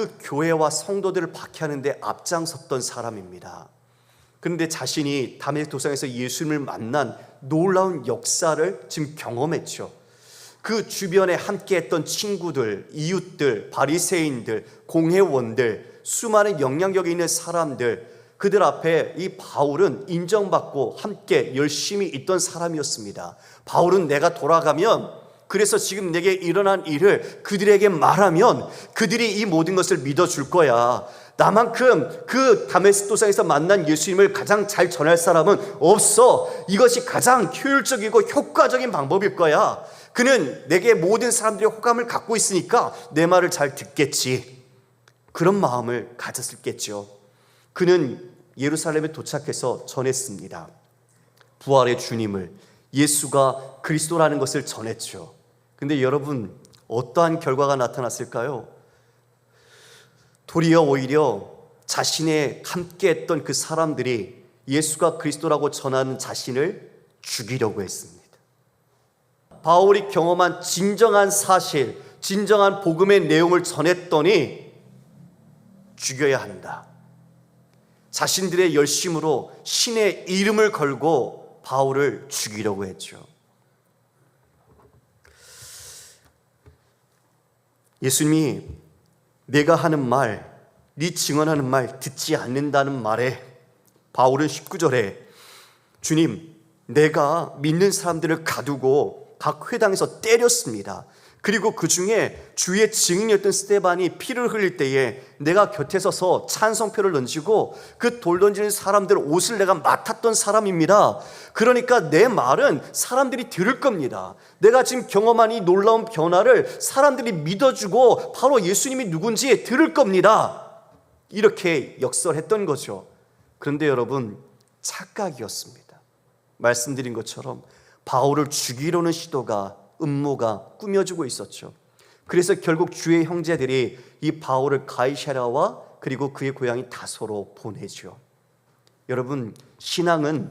그 교회와 성도들을 박해하는데 앞장섰던 사람입니다. 그런데 자신이 다메섹 도상에서 예수님을 만난 놀라운 역사를 지금 경험했죠. 그 주변에 함께했던 친구들, 이웃들, 바리새인들, 공회원들, 수많은 영향력이 있는 사람들, 그들 앞에 이 바울은 인정받고 함께 열심히 있던 사람이었습니다. 바울은 내가 돌아가면 그래서 지금 내게 일어난 일을 그들에게 말하면 그들이 이 모든 것을 믿어줄 거야. 나만큼 그 다메스 도상에서 만난 예수님을 가장 잘 전할 사람은 없어. 이것이 가장 효율적이고 효과적인 방법일 거야. 그는 내게 모든 사람들이 호감을 갖고 있으니까 내 말을 잘 듣겠지. 그런 마음을 가졌을겠죠. 그는 예루살렘에 도착해서 전했습니다. 부활의 주님을 예수가 그리스도라는 것을 전했죠. 근데 여러분 어떠한 결과가 나타났을까요? 도리어 오히려 자신의 함께 했던 그 사람들이 예수가 그리스도라고 전하는 자신을 죽이려고 했습니다. 바울이 경험한 진정한 사실, 진정한 복음의 내용을 전했더니 죽여야 한다. 자신들의 열심으로 신의 이름을 걸고 바울을 죽이려고 했죠. 예수님이 내가 하는 말, 네 증언하는 말 듣지 않는다는 말에 바울은 19절에 주님, 내가 믿는 사람들을 가두고 각 회당에서 때렸습니다. 그리고 그 중에 주의 증인이었던 스테반이 피를 흘릴 때에 내가 곁에 서서 찬성표를 던지고 그 돌 던지는 사람들 옷을 내가 맡았던 사람입니다. 그러니까 내 말은 사람들이 들을 겁니다. 내가 지금 경험한 이 놀라운 변화를 사람들이 믿어주고 바로 예수님이 누군지 들을 겁니다. 이렇게 역설했던 거죠. 그런데 여러분, 착각이었습니다. 말씀드린 것처럼 바울을 죽이려는 시도가 음모가 꾸며지고 있었죠. 그래서 결국 주의 형제들이 이 바울을 가이샤라와 그리고 그의 고향인 다소로 보내죠. 여러분, 신앙은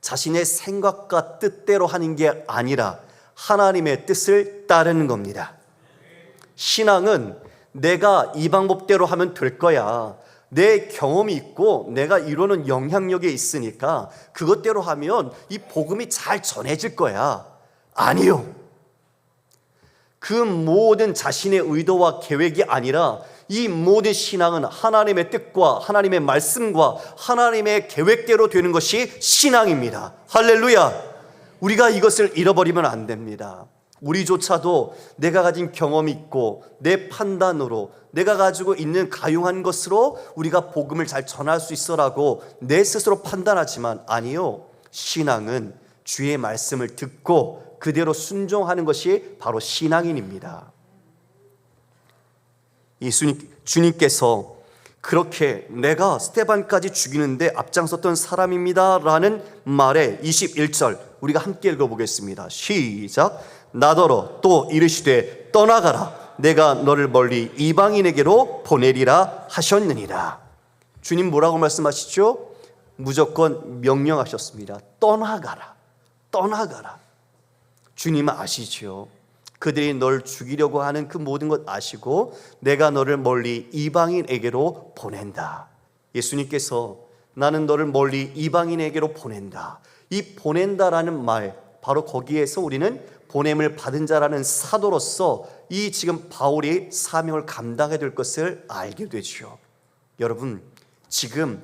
자신의 생각과 뜻대로 하는 게 아니라 하나님의 뜻을 따르는 겁니다. 신앙은 내가 이 방법대로 하면 될 거야. 내 경험이 있고 내가 이루는 영향력이 있으니까 그것대로 하면 이 복음이 잘 전해질 거야. 아니요. 그 모든 자신의 의도와 계획이 아니라 이 모든 신앙은 하나님의 뜻과 하나님의 말씀과 하나님의 계획대로 되는 것이 신앙입니다. 할렐루야. 우리가 이것을 잃어버리면 안 됩니다. 우리조차도 내가 가진 경험이 있고 내 판단으로 내가 가지고 있는 가용한 것으로 우리가 복음을 잘 전할 수 있어라고 내 스스로 판단하지만 아니요. 신앙은 주의 말씀을 듣고 그대로 순종하는 것이 바로 신앙인입니다. 예수님 주님께서 그렇게 내가 스테반까지 죽이는데 앞장섰던 사람입니다 라는 말에 21절 우리가 함께 읽어보겠습니다. 시작. 나더러 또 이르시되 떠나가라. 내가 너를 멀리 이방인에게로 보내리라 하셨느니라. 주님 뭐라고 말씀하시죠? 무조건 명령하셨습니다. 떠나가라. 떠나가라. 주님은 아시죠? 그들이 널 죽이려고 하는 그 모든 것 아시고 내가 너를 멀리 이방인에게로 보낸다. 예수님께서 나는 너를 멀리 이방인에게로 보낸다. 이 보낸다라는 말 바로 거기에서 우리는 보냄을 받은 자라는 사도로서 이 지금 바울이 사명을 감당해야 될 것을 알게 되죠. 여러분 지금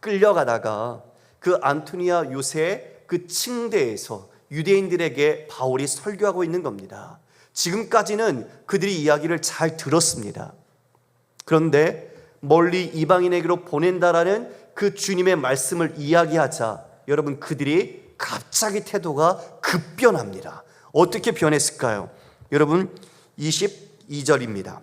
끌려가다가 그 안토니아 요새 그 층대에서 유대인들에게 바울이 설교하고 있는 겁니다. 지금까지는 그들이 이야기를 잘 들었습니다. 그런데 멀리 이방인에게로 보낸다라는 그 주님의 말씀을 이야기하자 여러분 그들이 갑자기 태도가 급변합니다. 어떻게 변했을까요? 여러분 22절입니다.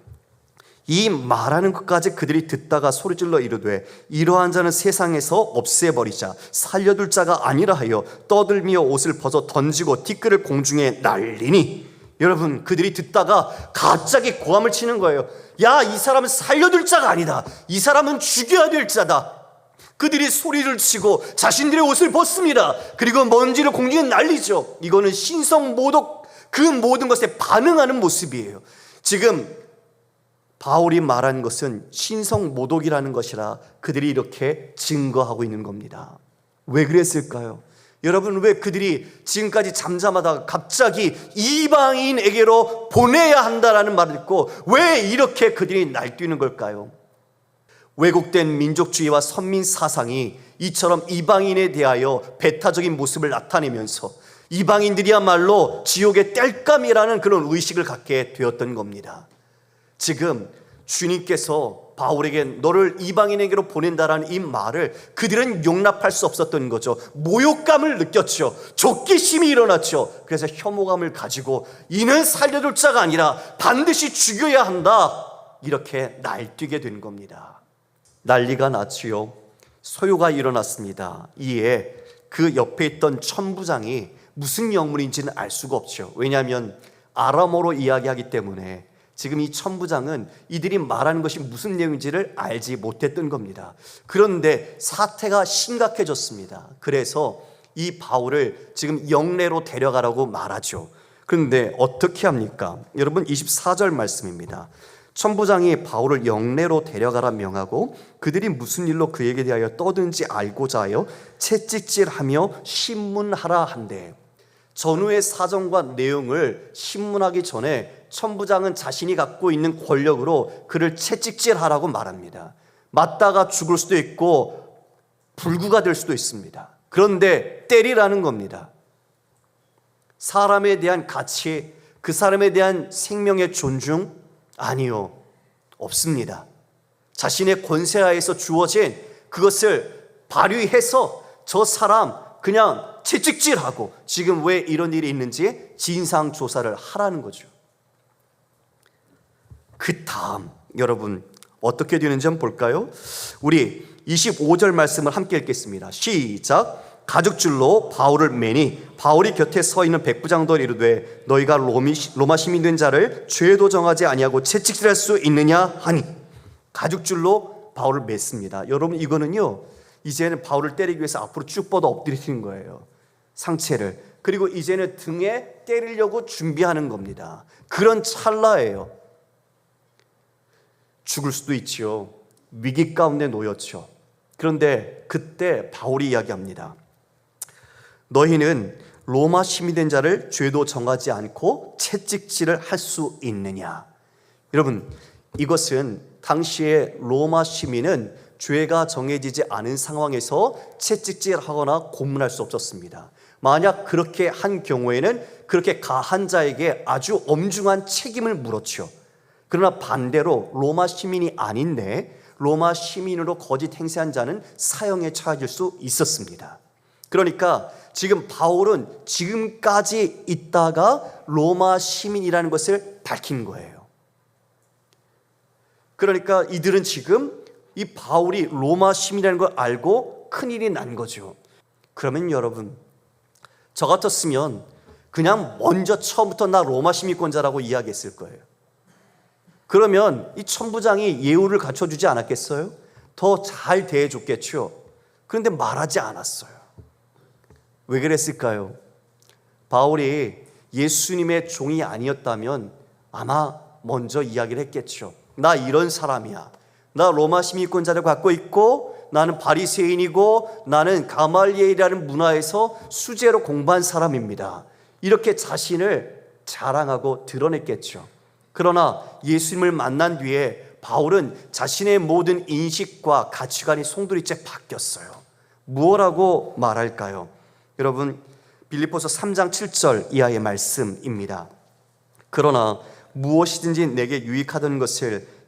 이 말하는 것까지 그들이 듣다가 소리질러 이르되 이러한 자는 세상에서 없애버리자. 살려둘 자가 아니라 하여 떠들며 옷을 벗어 던지고 티끌을 공중에 날리니. 여러분 그들이 듣다가 갑자기 고함을 치는 거예요. 야 이 사람은 살려둘 자가 아니다. 이 사람은 죽여야 될 자다. 그들이 소리를 치고 자신들의 옷을 벗습니다. 그리고 먼지를 공중에 날리죠. 이거는 신성 모독 그 모든 것에 반응하는 모습이에요. 지금 바울이 말한 것은 신성 모독이라는 것이라 그들이 이렇게 증거하고 있는 겁니다. 왜 그랬을까요? 여러분 왜 그들이 지금까지 잠잠하다가 갑자기 이방인에게로 보내야 한다라는 말을 듣고 왜 이렇게 그들이 날뛰는 걸까요? 왜곡된 민족주의와 선민 사상이 이처럼 이방인에 대하여 배타적인 모습을 나타내면서 이방인들이야말로 지옥의 땔감이라는 그런 의식을 갖게 되었던 겁니다. 지금 주님께서 바울에게 너를 이방인에게로 보낸다라는 이 말을 그들은 용납할 수 없었던 거죠. 모욕감을 느꼈죠. 족기심이 일어났죠. 그래서 혐오감을 가지고 이는 살려둘 자가 아니라 반드시 죽여야 한다. 이렇게 날뛰게 된 겁니다. 난리가 났지요. 소요가 일어났습니다. 이에 그 옆에 있던 천부장이 무슨 영문인지는 알 수가 없죠. 왜냐하면 아람어로 이야기하기 때문에 지금 이 천부장은 이들이 말하는 것이 무슨 내용인지를 알지 못했던 겁니다. 그런데 사태가 심각해졌습니다. 그래서 이 바울을 지금 영내로 데려가라고 말하죠. 그런데 어떻게 합니까? 여러분 24절 말씀입니다. 천부장이 바울을 영내로 데려가라 명하고 그들이 무슨 일로 그에게 대하여 떠든지 알고자 하여 채찍질하며 신문하라 한대. 전후의 사정과 내용을 신문하기 전에 천부장은 자신이 갖고 있는 권력으로 그를 채찍질하라고 말합니다. 맞다가 죽을 수도 있고 불구가 될 수도 있습니다. 그런데 때리라는 겁니다. 사람에 대한 가치, 그 사람에 대한 생명의 존중 아니요. 없습니다. 자신의 권세 하에서 주어진 그것을 발휘해서 저 사람 그냥 채찍질하고 지금 왜 이런 일이 있는지 진상 조사를 하라는 거죠. 그 다음 여러분 어떻게 되는지 한번 볼까요? 우리 25절 말씀을 함께 읽겠습니다. 시작. 가죽줄로 바울을 매니 바울이 곁에 서 있는 백부장도 이르되 너희가 로미, 로마 시민 된 자를 죄도 정하지 아니하고 채찍질할 수 있느냐 하니 가죽줄로 바울을 맸습니다. 여러분 이거는요 이제는 바울을 때리기 위해서 앞으로 쭉 뻗어 엎드리는 거예요. 상체를 그리고 이제는 등에 때리려고 준비하는 겁니다. 그런 찰나예요. 죽을 수도 있지요. 위기 가운데 놓였죠. 그런데 그때 바울이 이야기합니다. 너희는 로마 시민 된 자를 죄도 정하지 않고 채찍질을 할 수 있느냐? 여러분, 이것은 당시에 로마 시민은 죄가 정해지지 않은 상황에서 채찍질하거나 고문할 수 없었습니다. 만약 그렇게 한 경우에는 그렇게 가한 자에게 아주 엄중한 책임을 물었죠. 그러나 반대로 로마 시민이 아닌데 로마 시민으로 거짓 행세한 자는 사형에 처해질 수 있었습니다. 그러니까 지금 바울은 지금까지 있다가 로마 시민이라는 것을 밝힌 거예요. 그러니까 이들은 지금 이 바울이 로마 시민이라는 걸 알고 큰일이 난 거죠. 그러면 여러분, 저 같았으면 그냥 먼저 처음부터 나 로마 시민권자라고 이야기했을 거예요. 그러면 이 천부장이 예우를 갖춰주지 않았겠어요? 더 잘 대해줬겠죠. 그런데 말하지 않았어요. 왜 그랬을까요? 바울이 예수님의 종이 아니었다면 아마 먼저 이야기를 했겠죠. 나 이런 사람이야. 나 로마 시민권자를 갖고 있고 나는 바리새인이고 나는 가말리엘이라는 문화에서 수제로 공부한 사람입니다. 이렇게 자신을 자랑하고 드러냈겠죠. 그러나 예수님을 만난 뒤에 바울은 자신의 모든 인식과 가치관이 송두리째 바뀌었어요. 무엇라고 말할까요? 여러분 빌립보서 3장 7절 이하의 말씀입니다. 그러나 무엇이든지 내게 유익하던 것을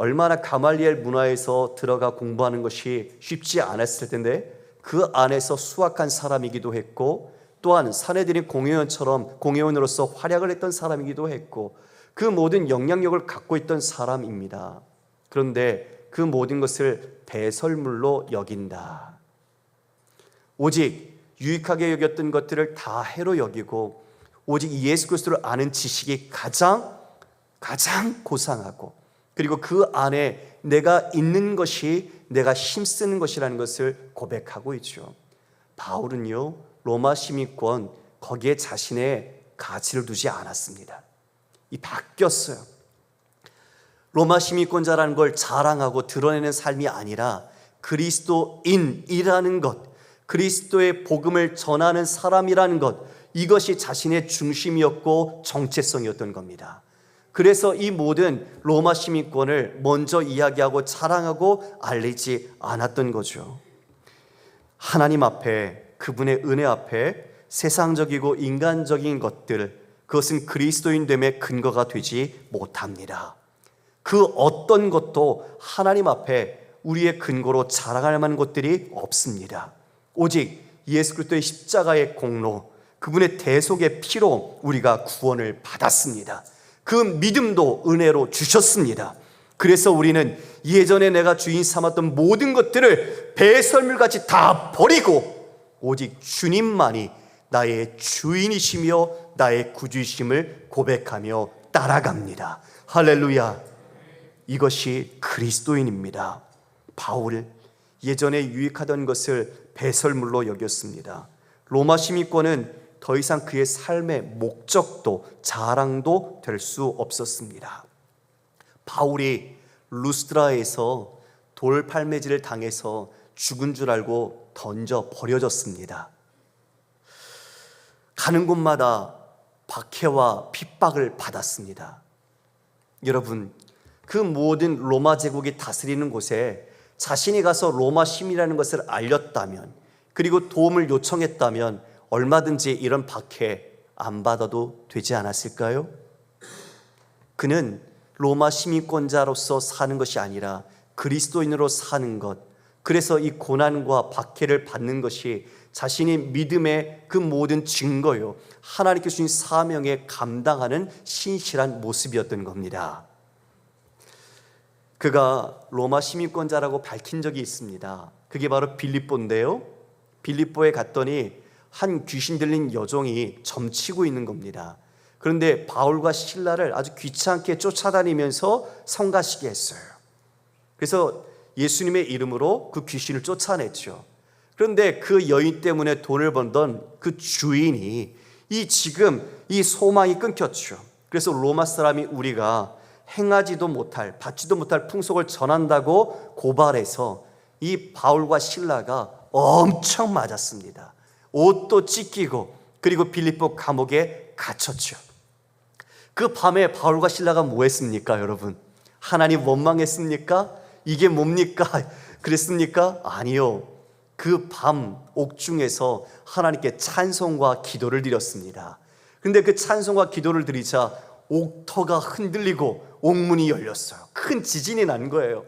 얼마나 가말리엘 문화에서 들어가 공부하는 것이 쉽지 않았을 텐데 그 안에서 수학한 사람이기도 했고 또한 사내들인 공회원처럼 공회원으로서 활약을 했던 사람이기도 했고 그 모든 영향력을 갖고 있던 사람입니다. 그런데 그 모든 것을 배설물로 여긴다. 오직 유익하게 여겼던 것들을 다 해로 여기고 오직 예수 그리스도를 아는 지식이 가장 가장 고상하고 그리고 그 안에 내가 있는 것이 내가 힘쓰는 것이라는 것을 고백하고 있죠. 바울은요 로마 시민권 거기에 자신의 가치를 두지 않았습니다. 이 바뀌었어요. 로마 시민권자라는 걸 자랑하고 드러내는 삶이 아니라 그리스도인이라는 것, 그리스도의 복음을 전하는 사람이라는 것, 이것이 자신의 중심이었고 정체성이었던 겁니다. 그래서 이 모든 로마 시민권을 먼저 이야기하고 자랑하고 알리지 않았던 거죠. 하나님 앞에 그분의 은혜 앞에 세상적이고 인간적인 것들 그것은 그리스도인 됨의 근거가 되지 못합니다. 그 어떤 것도 하나님 앞에 우리의 근거로 자랑할 만한 것들이 없습니다. 오직 예수 그리스도의 십자가의 공로, 그분의 대속의 피로 우리가 구원을 받았습니다. 그 믿음도 은혜로 주셨습니다. 그래서 우리는 예전에 내가 주인 삼았던 모든 것들을 배설물같이 다 버리고 오직 주님만이 나의 주인이시며 나의 구주이심을 고백하며 따라갑니다. 할렐루야. 이것이 그리스도인입니다. 바울 예전에 유익하던 것을 배설물로 여겼습니다. 로마 시민권은 더 이상 그의 삶의 목적도 자랑도 될 수 없었습니다. 바울이 루스드라에서 돌 팔매질을 당해서 죽은 줄 알고 던져 버려졌습니다. 가는 곳마다 박해와 핍박을 받았습니다. 여러분, 그 모든 로마 제국이 다스리는 곳에 자신이 가서 로마 시민이라는 것을 알렸다면, 그리고 도움을 요청했다면 얼마든지 이런 박해 안 받아도 되지 않았을까요? 그는 로마 시민권자로서 사는 것이 아니라 그리스도인으로 사는 것, 그래서 이 고난과 박해를 받는 것이 자신이 믿음의 그 모든 증거요. 하나님께 주신 사명에 감당하는 신실한 모습이었던 겁니다. 그가 로마 시민권자라고 밝힌 적이 있습니다. 그게 바로 빌립보인데요. 빌립보에 갔더니 한 귀신 들린 여종이 점치고 있는 겁니다. 그런데 바울과 신라를 아주 귀찮게 쫓아다니면서 성가시게 했어요. 그래서 예수님의 이름으로 그 귀신을 쫓아냈죠. 그런데 그 여인 때문에 돈을 벌던 그 주인이 이 지금 이 소망이 끊겼죠. 그래서 로마 사람이 우리가 행하지도 못할, 받지도 못할 풍속을 전한다고 고발해서 이 바울과 신라가 엄청 맞았습니다. 옷도 찢기고 그리고 빌립보 감옥에 갇혔죠. 그 밤에 바울과 신라가 뭐 했습니까, 여러분? 하나님 원망했습니까? 이게 뭡니까? 그랬습니까? 아니요. 그 밤 옥중에서 하나님께 찬송과 기도를 드렸습니다. 근데 그 찬송과 기도를 드리자 옥터가 흔들리고 옥문이 열렸어요. 큰 지진이 난 거예요.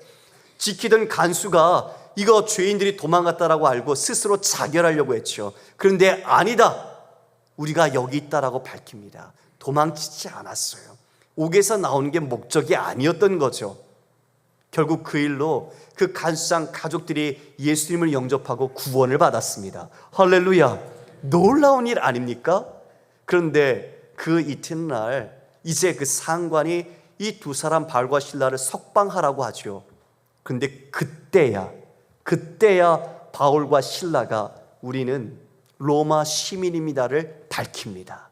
지키던 간수가 이거 죄인들이 도망갔다라고 알고 스스로 자결하려고 했죠. 그런데 아니다. 우리가 여기 있다라고 밝힙니다. 도망치지 않았어요. 옥에서 나오는 게 목적이 아니었던 거죠. 결국 그 일로 그 간수장 가족들이 예수님을 영접하고 구원을 받았습니다. 할렐루야. 놀라운 일 아닙니까? 그런데 그 이튿날 이제 그 상관이 이 두 사람 발과 신라를 석방하라고 하죠. 근데 그때야 그때야 바울과 신라가 우리는 로마 시민입니다를 밝힙니다.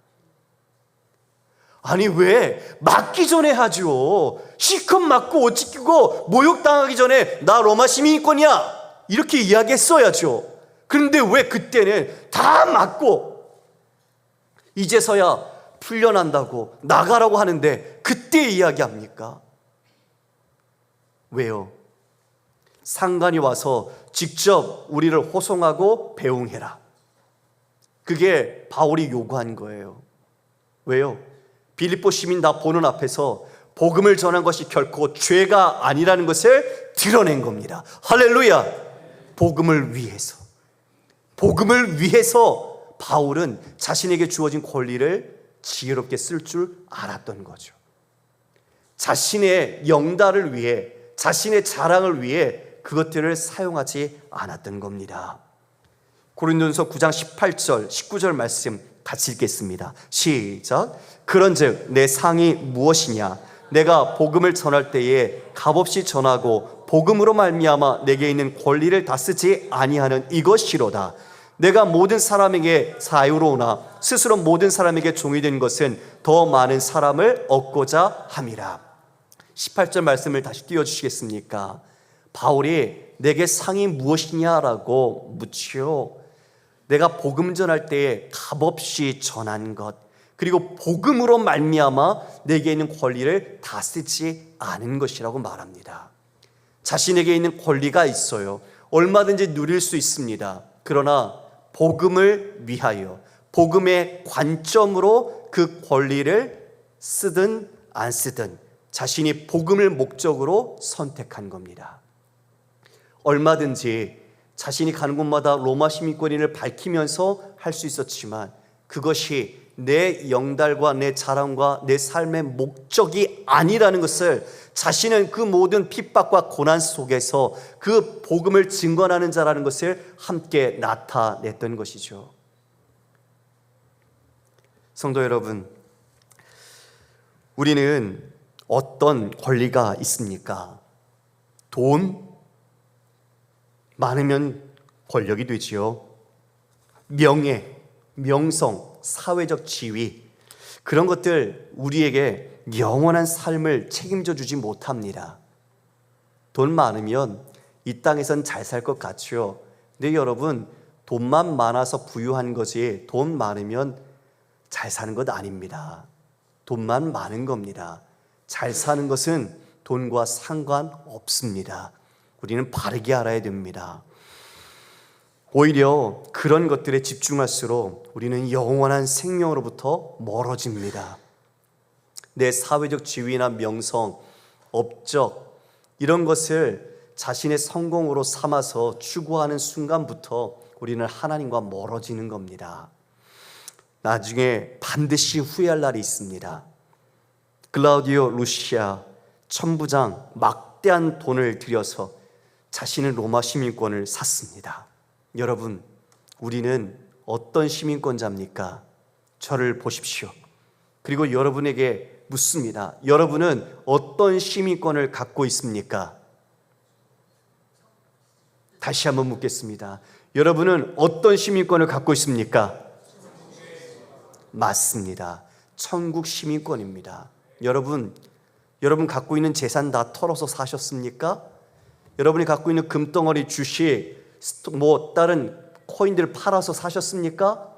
아니 왜 맞기 전에 하죠? 시컷 맞고 옷 찢기고 모욕당하기 전에 나 로마 시민권이야 이렇게 이야기했어야죠. 그런데 왜 그때는 다 맞고 이제서야 풀려난다고 나가라고 하는데 그때 이야기합니까? 왜요? 상관이 와서 직접 우리를 호송하고 배웅해라. 그게 바울이 요구한 거예요. 왜요? 빌립보 시민 다 보는 앞에서 복음을 전한 것이 결코 죄가 아니라는 것을 드러낸 겁니다. 할렐루야! 복음을 위해서. 복음을 위해서 바울은 자신에게 주어진 권리를 지혜롭게 쓸 줄 알았던 거죠. 자신의 영달을 위해 자신의 자랑을 위해 그것들을 사용하지 않았던 겁니다. 고린도전서 9장 18절, 19절 말씀 같이 읽겠습니다. 시작. 그런즉 내 상이 무엇이냐? 내가 복음을 전할 때에 값없이 전하고 복음으로 말미암아 내게 있는 권리를 다 쓰지 아니하는 이것이로다. 내가 모든 사람에게 자유로우나 스스로 모든 사람에게 종이 된 것은 더 많은 사람을 얻고자 함이라. 18절 말씀을 다시 띄워 주시겠습니까? 바울이 내게 상이 무엇이냐라고 묻지요. 내가 복음 전할 때에 값없이 전한 것 그리고 복음으로 말미암아 내게 있는 권리를 다 쓰지 않은 것이라고 말합니다. 자신에게 있는 권리가 있어요. 얼마든지 누릴 수 있습니다. 그러나 복음을 위하여 복음의 관점으로 그 권리를 쓰든 안 쓰든 자신이 복음을 목적으로 선택한 겁니다. 얼마든지 자신이 가는 곳마다 로마 시민권인을 밝히면서 할 수 있었지만 그것이 내 영달과 내 자랑과 내 삶의 목적이 아니라는 것을 자신은 그 모든 핍박과 고난 속에서 그 복음을 증거하는 자라는 것을 함께 나타냈던 것이죠. 성도 여러분, 우리는 어떤 권리가 있습니까? 돈 많으면 권력이 되지요. 명예, 명성, 사회적 지위 그런 것들 우리에게 영원한 삶을 책임져 주지 못합니다. 돈 많으면 이 땅에선 잘 살 것 같죠. 근데 여러분 돈만 많아서 부유한 거지 돈 많으면 잘 사는 것 아닙니다. 돈만 많은 겁니다. 잘 사는 것은 돈과 상관 없습니다. 우리는 바르게 알아야 됩니다. 오히려 그런 것들에 집중할수록 우리는 영원한 생명으로부터 멀어집니다. 내 사회적 지위나 명성, 업적, 이런 것을 자신의 성공으로 삼아서 추구하는 순간부터 우리는 하나님과 멀어지는 겁니다. 나중에 반드시 후회할 날이 있습니다. 글라우디오 루시아 천부장 막대한 돈을 들여서 자신의 로마 시민권을 샀습니다. 여러분, 우리는 어떤 시민권자입니까? 저를 보십시오. 그리고 여러분에게 묻습니다. 여러분은 어떤 시민권을 갖고 있습니까? 다시 한번 묻겠습니다. 여러분은 어떤 시민권을 갖고 있습니까? 맞습니다. 천국 시민권입니다. 여러분, 여러분 갖고 있는 재산 다 털어서 사셨습니까? 여러분이 갖고 있는 금덩어리 주식, 뭐 다른 코인들 팔아서 사셨습니까?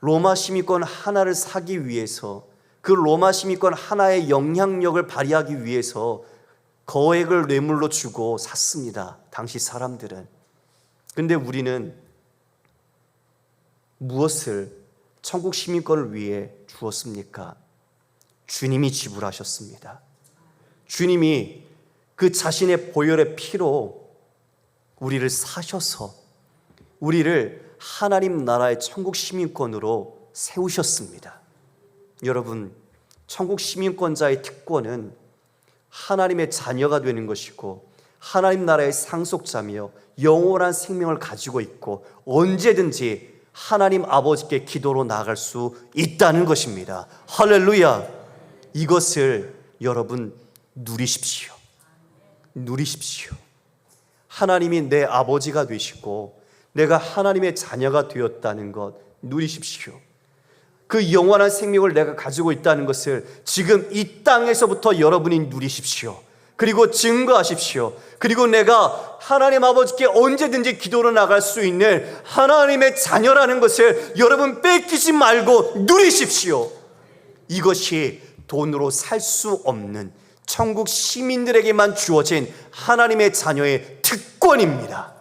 로마 시민권 하나를 사기 위해서 그 로마 시민권 하나의 영향력을 발휘하기 위해서 거액을 뇌물로 주고 샀습니다. 당시 사람들은. 근데 우리는 무엇을 천국 시민권을 위해 주었습니까? 주님이 지불하셨습니다. 주님이 그 자신의 보혈의 피로 우리를 사셔서 우리를 하나님 나라의 천국 시민권으로 세우셨습니다. 여러분, 천국 시민권자의 특권은 하나님의 자녀가 되는 것이고 하나님 나라의 상속자며 영원한 생명을 가지고 있고 언제든지 하나님 아버지께 기도로 나아갈 수 있다는 것입니다. 할렐루야! 이것을 여러분 누리십시오. 누리십시오. 하나님이 내 아버지가 되시고 내가 하나님의 자녀가 되었다는 것 누리십시오. 그 영원한 생명을 내가 가지고 있다는 것을 지금 이 땅에서부터 여러분이 누리십시오. 그리고 증거하십시오. 그리고 내가 하나님 아버지께 언제든지 기도로 나갈 수 있는 하나님의 자녀라는 것을 여러분 뺏기지 말고 누리십시오. 이것이 돈으로 살 수 없는 천국 시민들에게만 주어진 하나님의 자녀의 특권입니다.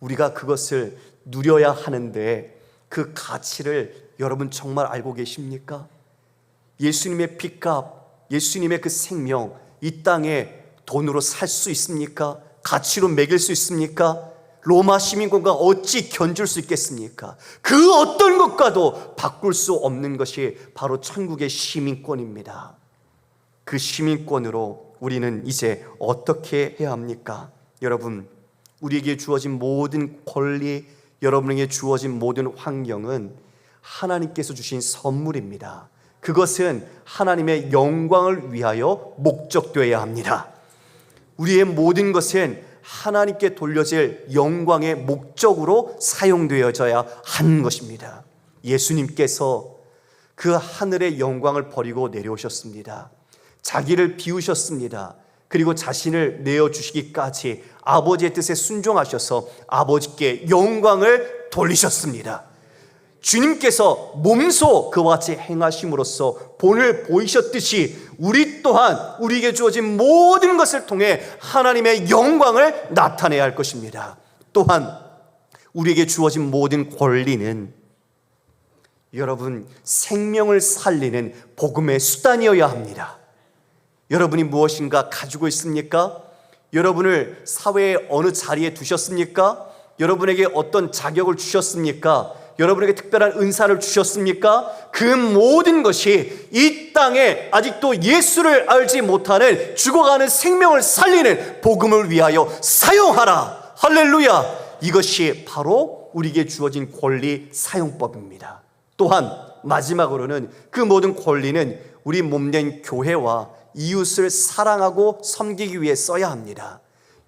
우리가 그것을 누려야 하는데 그 가치를 여러분 정말 알고 계십니까? 예수님의 피값, 예수님의 그 생명 이 땅에 돈으로 살 수 있습니까? 가치로 매길 수 있습니까? 로마 시민권과 어찌 견줄 수 있겠습니까? 그 어떤 것과도 바꿀 수 없는 것이 바로 천국의 시민권입니다. 그 시민권으로 우리는 이제 어떻게 해야 합니까? 여러분, 우리에게 주어진 모든 권리, 여러분에게 주어진 모든 환경은 하나님께서 주신 선물입니다. 그것은 하나님의 영광을 위하여 목적되어야 합니다. 우리의 모든 것은 하나님께 돌려질 영광의 목적으로 사용되어져야 하는 것입니다. 예수님께서 그 하늘의 영광을 버리고 내려오셨습니다. 자기를 비우셨습니다. 그리고 자신을 내어주시기까지 아버지의 뜻에 순종하셔서 아버지께 영광을 돌리셨습니다. 주님께서 몸소 그와 같이 행하심으로써 본을 보이셨듯이 우리 또한 우리에게 주어진 모든 것을 통해 하나님의 영광을 나타내야 할 것입니다. 또한 우리에게 주어진 모든 권리는 여러분 생명을 살리는 복음의 수단이어야 합니다. 여러분이 무엇인가 가지고 있습니까? 여러분을 사회의 어느 자리에 두셨습니까? 여러분에게 어떤 자격을 주셨습니까? 여러분에게 특별한 은사를 주셨습니까? 그 모든 것이 이 땅에 아직도 예수를 알지 못하는 죽어가는 생명을 살리는 복음을 위하여 사용하라. 할렐루야. 이것이 바로 우리에게 주어진 권리 사용법입니다. 또한 마지막으로는 그 모든 권리는 우리 몸된 교회와 이웃을 사랑하고 섬기기 위해 써야 합니다.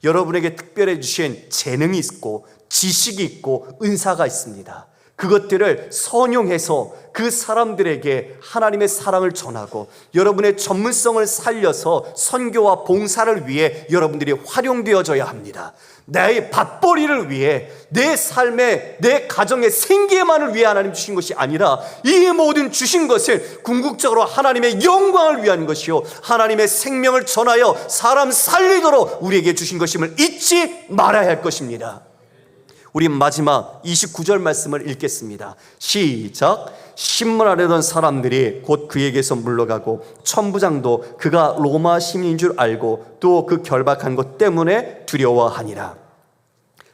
여러분에게 특별해 주신 재능이 있고 지식이 있고 은사가 있습니다. 그것들을 선용해서 그 사람들에게 하나님의 사랑을 전하고 여러분의 전문성을 살려서 선교와 봉사를 위해 여러분들이 활용되어져야 합니다. 내 밥벌이를 위해 내 삶의 내 가정의 생계만을 위해 하나님 주신 것이 아니라 이 모든 주신 것을 궁극적으로 하나님의 영광을 위한 것이요 하나님의 생명을 전하여 사람 살리도록 우리에게 주신 것임을 잊지 말아야 할 것입니다. 우리 마지막 29절 말씀을 읽겠습니다. 시작. 신문하려던 사람들이 곧 그에게서 물러가고 천부장도 그가 로마 시민인 줄 알고 또 그 결박한 것 때문에 두려워하니라.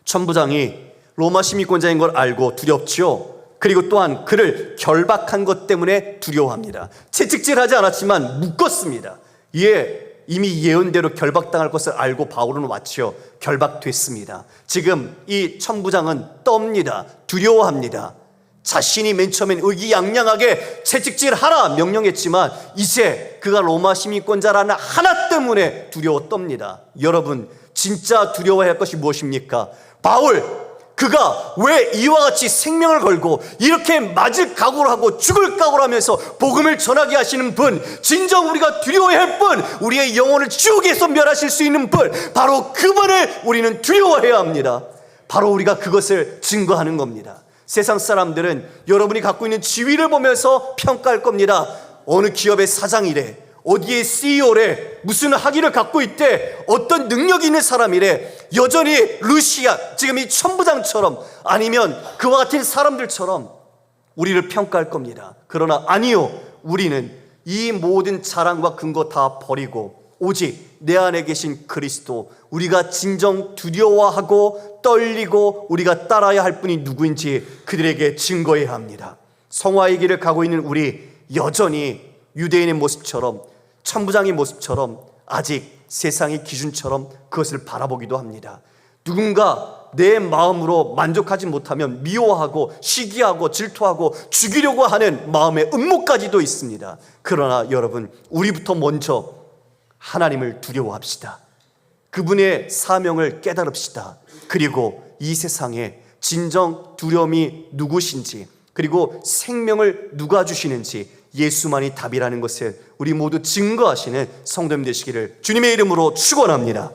천부장이 로마 시민권자인 걸 알고 두렵지요. 그리고 또한 그를 결박한 것 때문에 두려워합니다. 채찍질하지 않았지만 묶었습니다. 예, 이미 예언대로 결박당할 것을 알고 바울은 왔지요. 결박됐습니다. 지금 이 천부장은 떱니다. 두려워합니다. 자신이 맨 처음엔 의기양양하게 채찍질하라 명령했지만 이제 그가 로마 시민권자라는 하나 때문에 두려워 떱니다. 여러분 진짜 두려워해야 할 것이 무엇입니까? 바울 그가 왜 이와 같이 생명을 걸고 이렇게 맞을 각오를 하고 죽을 각오를 하면서 복음을 전하게 하시는 분, 진정 우리가 두려워해야 할 분, 우리의 영혼을 지옥에서 멸하실 수 있는 분, 바로 그분을 우리는 두려워해야 합니다. 바로 우리가 그것을 증거하는 겁니다. 세상 사람들은 여러분이 갖고 있는 지위를 보면서 평가할 겁니다. 어느 기업의 사장이래. 어디에 CEO래 무슨 학위를 갖고 있대 어떤 능력이 있는 사람이래 여전히 루시아 지금 이 천부장처럼 아니면 그와 같은 사람들처럼 우리를 평가할 겁니다 그러나 아니요 우리는 이 모든 자랑과 근거 다 버리고 오직 내 안에 계신 그리스도 우리가 진정 두려워하고 떨리고 우리가 따라야 할 분이 누구인지 그들에게 증거해야 합니다 성화의 길을 가고 있는 우리 여전히 유대인의 모습처럼 천부장의 모습처럼 아직 세상의 기준처럼 그것을 바라보기도 합니다. 누군가 내 마음으로 만족하지 못하면 미워하고 시기하고 질투하고 죽이려고 하는 마음의 음모까지도 있습니다. 그러나 여러분, 우리부터 먼저 하나님을 두려워합시다. 그분의 사명을 깨달읍시다. 그리고 이 세상에 진정 두려움이 누구신지, 그리고 생명을 누가 주시는지 예수만이 답이라는 것을 우리 모두 증거하시는 성도님 되시기를 주님의 이름으로 축원합니다.